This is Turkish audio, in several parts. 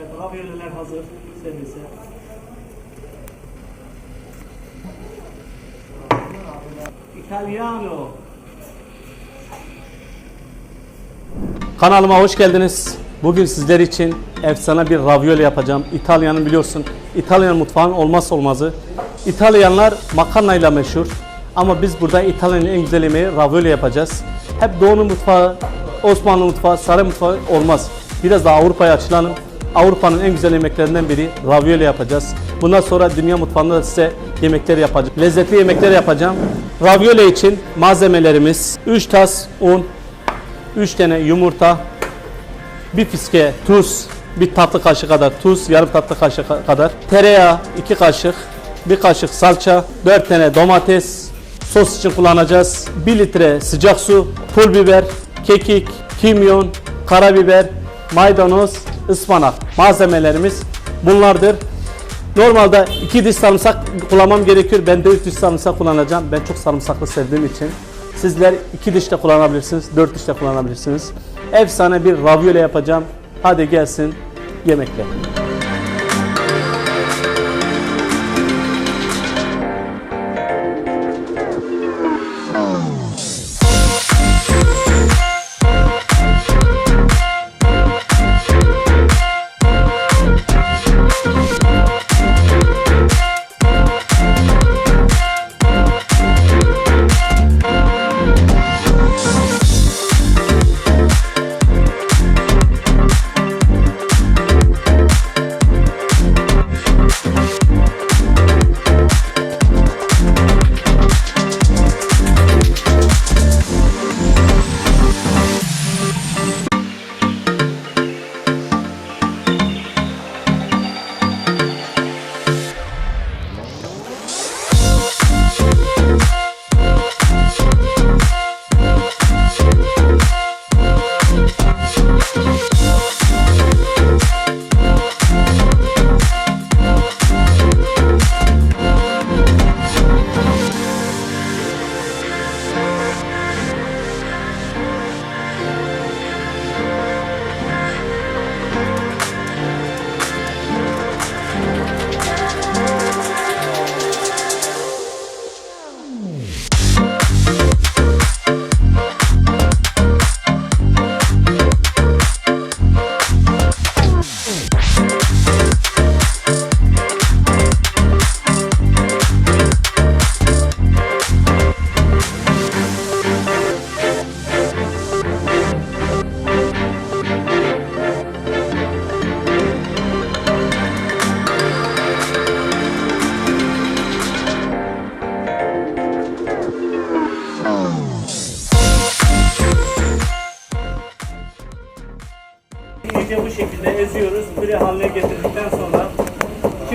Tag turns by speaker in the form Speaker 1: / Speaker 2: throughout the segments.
Speaker 1: Ravioliler hazır servise. Italiano.
Speaker 2: Kanalıma hoş geldiniz. Bugün sizler için efsane bir ravioli yapacağım. İtalyanın biliyorsun, İtalyan mutfağın olmazsa olmazı. İtalyanlar makarnayla meşhur. Ama biz burada İtalya'nın en güzel yemeği ravioli yapacağız. Hep Doğu'nun mutfağı, Osmanlı mutfağı, Saray mutfağı olmaz. Biraz daha Avrupa'ya açılalım. Avrupa'nın en güzel yemeklerinden biri ravioli yapacağız. Bundan sonra dünya mutfağında da size yemekler yapacağım. Lezzetli yemekler yapacağım. Ravioli için malzemelerimiz 3 tas un, 3 tane yumurta, bir fiske tuz, bir tatlı kaşığı kadar tuz, yarım tatlı kaşığı ka- kadar tereyağı, 2 kaşık, bir kaşık salça, 4 tane domates, sos için kullanacağız. 1 litre sıcak su, pul biber, kekik, kimyon, karabiber, maydanoz, ıspanak. Malzemelerimiz bunlardır. Normalde 2 diş sarımsak kullanmam gerekiyor. Ben de 3 diş sarımsak kullanacağım. Ben çok sarımsaklı sevdiğim için. Sizler 2 diş de kullanabilirsiniz, 4 diş de kullanabilirsiniz. Efsane bir ravioli yapacağım. Hadi gelsin yemekler.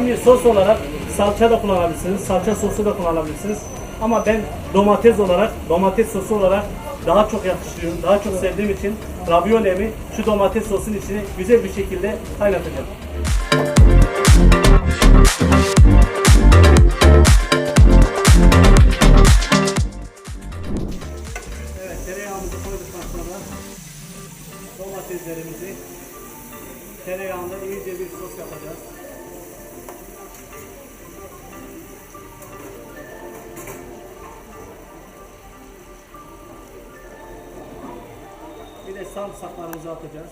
Speaker 1: Şimdi sos olarak salça da kullanabilirsiniz. Salça sosu da kullanabilirsiniz. Ama ben domates olarak, domates sosu olarak daha çok yakıştırıyorum. Daha çok sevdiğim için raviolemi şu domates sosun içine güzel bir şekilde kaynatacağım. Evet, tereyağımızı koyduktan sonra domateslerimizi tereyağında iyice bir sos yapacağız. Sarımsaklarımızı atacağız.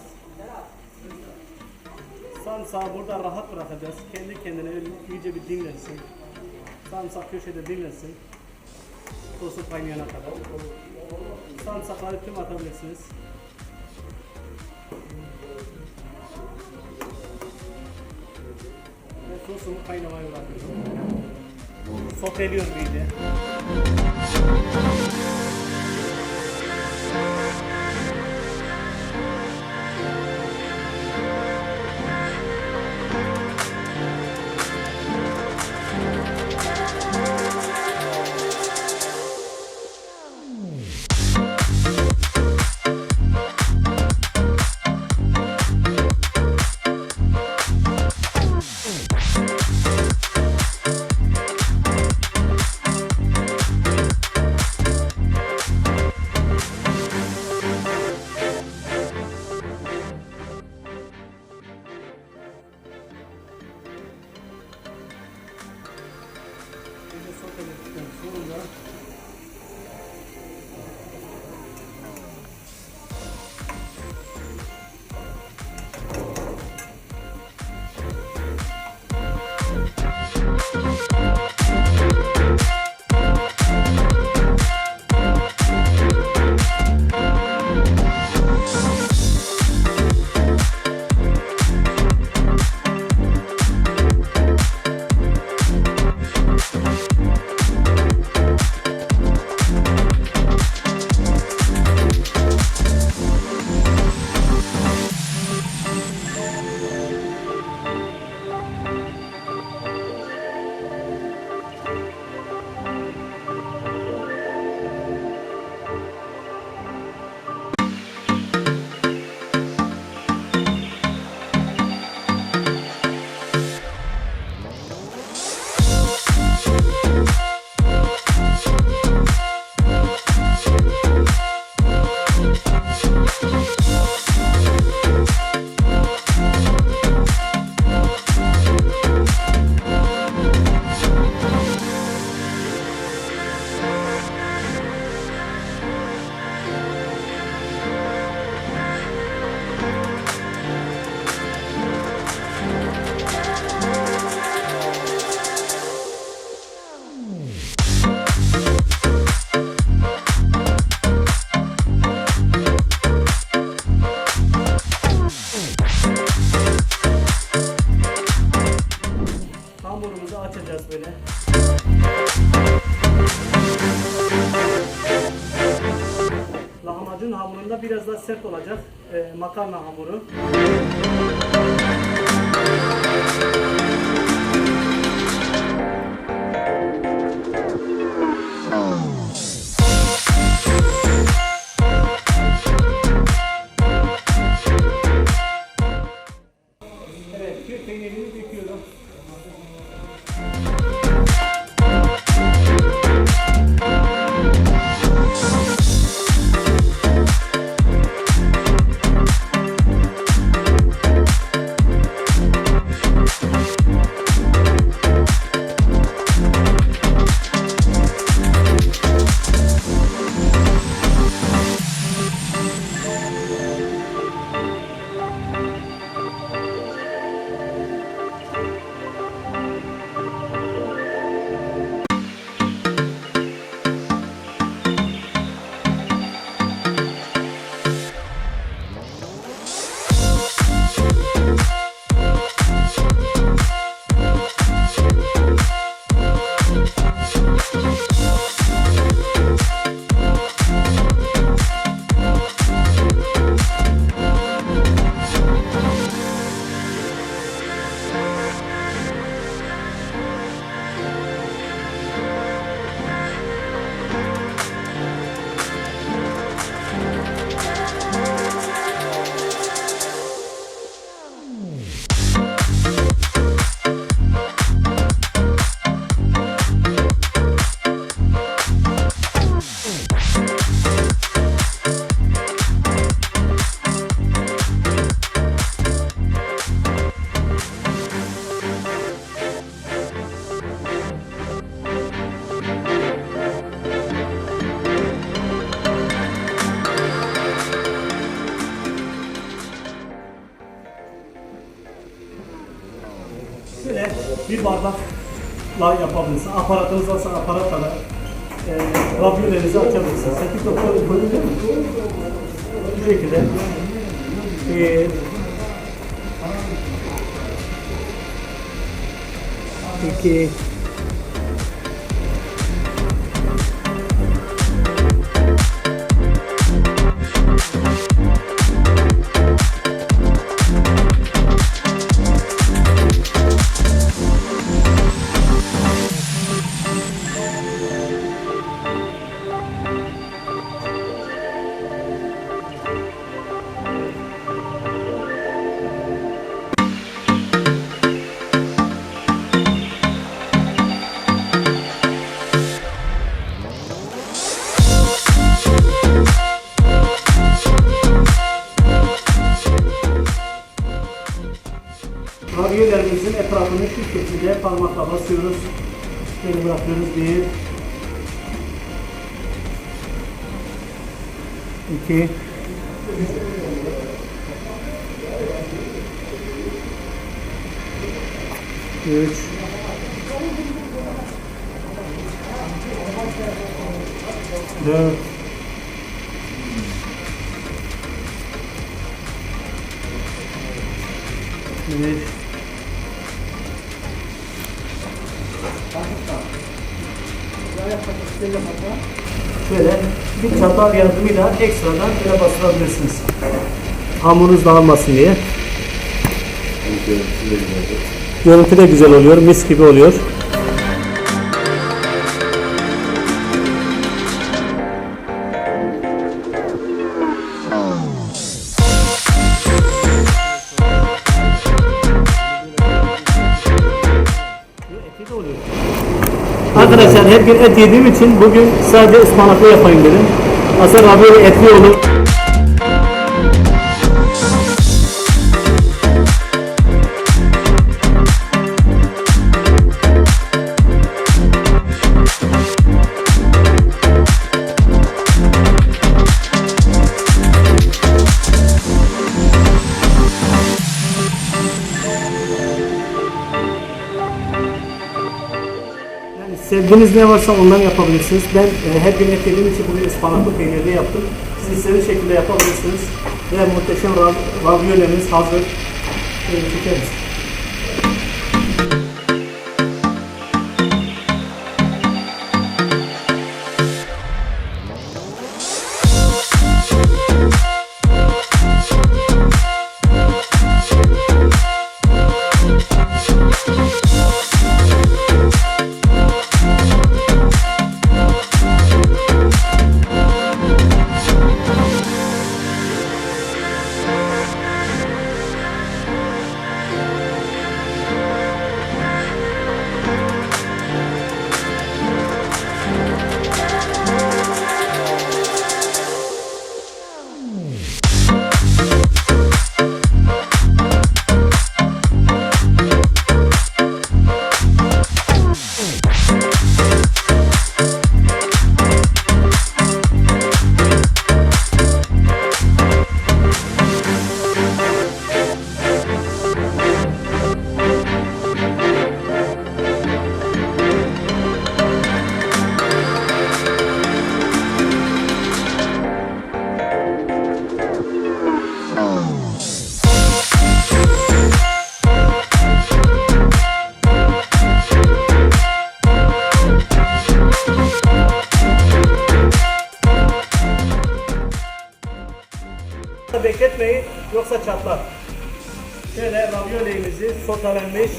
Speaker 1: Sarımsağı burada rahat bırakacağız. Kendi kendine iyice bir dinlensin. Sarımsak köşede dinlensin. Sosu kaynayana kadar. Sarımsakları tüm atabilirsiniz. Ve sosumu kaynamaya bırakıyorum. Soteliyorum iyice.
Speaker 2: Makarna hamuru. Bir bardakla yapabilirsiniz. Aparatınız varsa aparatla e, raviolenizi açabilirsiniz. 8 doktor mi? Bu şekilde. E, iki, bırakıyoruz. Şöyle bırakıyoruz. Bir. İki. Üç. Dört. Beş. Çatal yardımıyla ekstradan böyle bastırabilirsiniz. Hamurunuz dağılmasın diye. Görüntü de güzel oluyor, mis gibi oluyor. Arkadaşlar hep bir et yediğim için bugün sadece ıspanaklı yapayım dedim. Aslında böyle etli olur. Yani sevdiğiniz ne varsa ondan yapabilirsiniz. Ben e, hep bir et yediğim için bugün ıspanaklı peynirli yaptım. Siz istediğiniz şekilde yapabilirsiniz. Ve muhteşem rav- raviolemiz hazır. Şöyle çekeriz. Bekletmeyin yoksa çatlar. Şöyle ravioleimizi sotelenmiş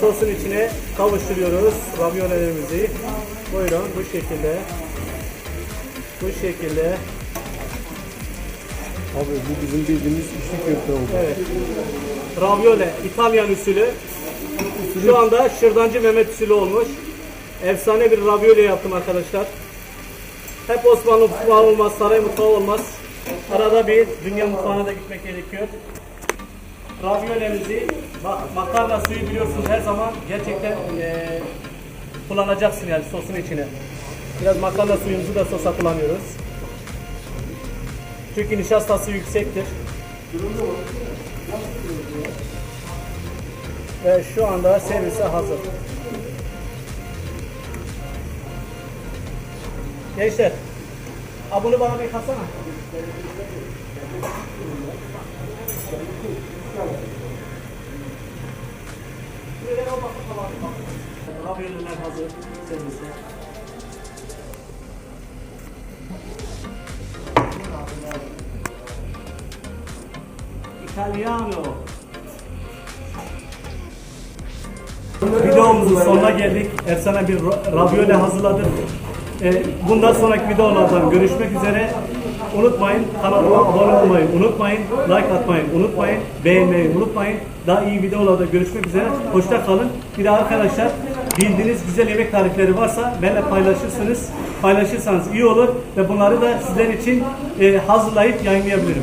Speaker 2: sosun içine kavuşturuyoruz raviolelerimizi. Buyurun bu şekilde. Bu şekilde.
Speaker 3: Abi bu bizim bildiğimiz içli köfte oldu.
Speaker 2: Evet. Raviole İtalyan usulü. Şu anda Şırdancı Mehmet usulü olmuş. Efsane bir raviole yaptım arkadaşlar. Hep Osmanlı mutfağı olmaz, saray mutfağı olmaz. Arada bir dünya mutfağına da gitmek gerekiyor. Raviolemizi, bak makarna suyu biliyorsunuz her zaman gerçekten eee kullanacaksın yani sosun içine. Biraz makarna suyumuzu da sosa kullanıyoruz. Çünkü nişastası yüksektir. Ve şu anda servise hazır. Gençler, ha bunu bana bir yıkasana. Şuraya o bakın falan bir bakın. Ravioliler hazır servise. Italiano. Videomuzun sonuna geldik. Efsane bir ra- ravioli hazırladık. Ee, bundan sonraki videolardan görüşmek üzere. Unutmayın kanalıma abone olmayı unutmayın. Like atmayı unutmayın. Beğenmeyi unutmayın. Daha iyi videolarda görüşmek üzere. Hoşça kalın. Bir de arkadaşlar bildiğiniz güzel yemek tarifleri varsa benimle paylaşırsınız. Paylaşırsanız iyi olur ve bunları da sizler için e, hazırlayıp yayınlayabilirim.